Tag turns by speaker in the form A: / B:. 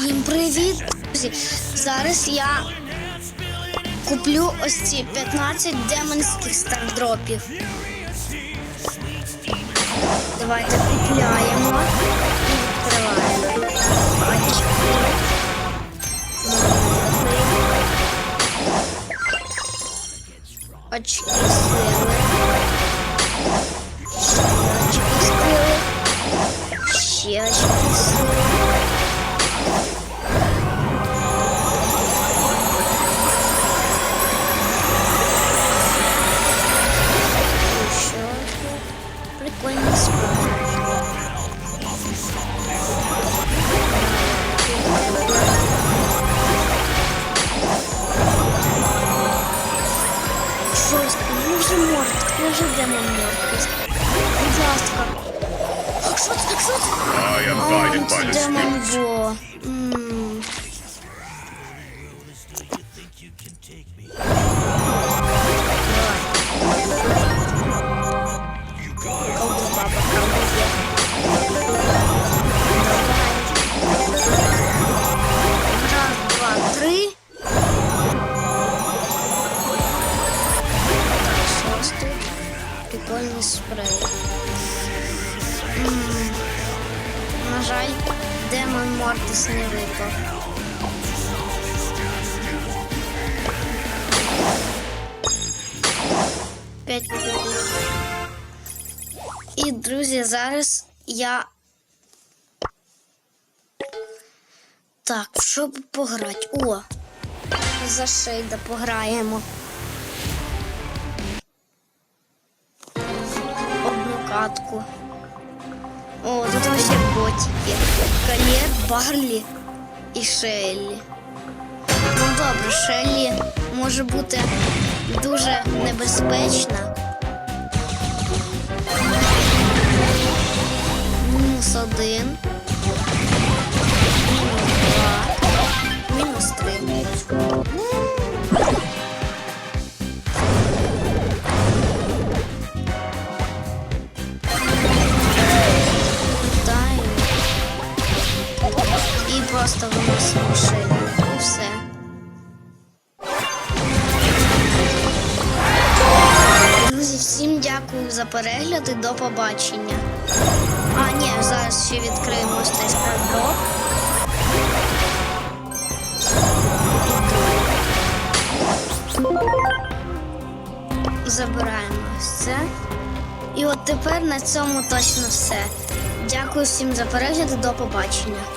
A: Всім привіт! друзі! Зараз я куплю ось ці 15 демонських стардропів. Давайте купляємо і відкриваємо. Очки сили. Ще очки сили. Ще очки сили. прикольный спорт. жестко, ну уже морд, ну же для меня морд. Жестко. Шут,
B: так шут.
A: А, я балит, балит, Прикольний спрей. На жаль, демон Мортис не випав. П'ять кубів. І, друзі, зараз я. Так, в що пограти? О! За шейда пограємо. Одну. О, тут вообще ботики. Калет, Барлі і Шеллі. Ну добре, Шеллі може бути дуже небезпечна. Мінус один. Просто виносимо шину. І все. Друзі, всім дякую за перегляд і до побачення. А, ні, зараз ще відкриємо ось цей стардроп. Забираємо ось це. І от тепер на цьому точно все. Дякую всім за перегляд і до побачення.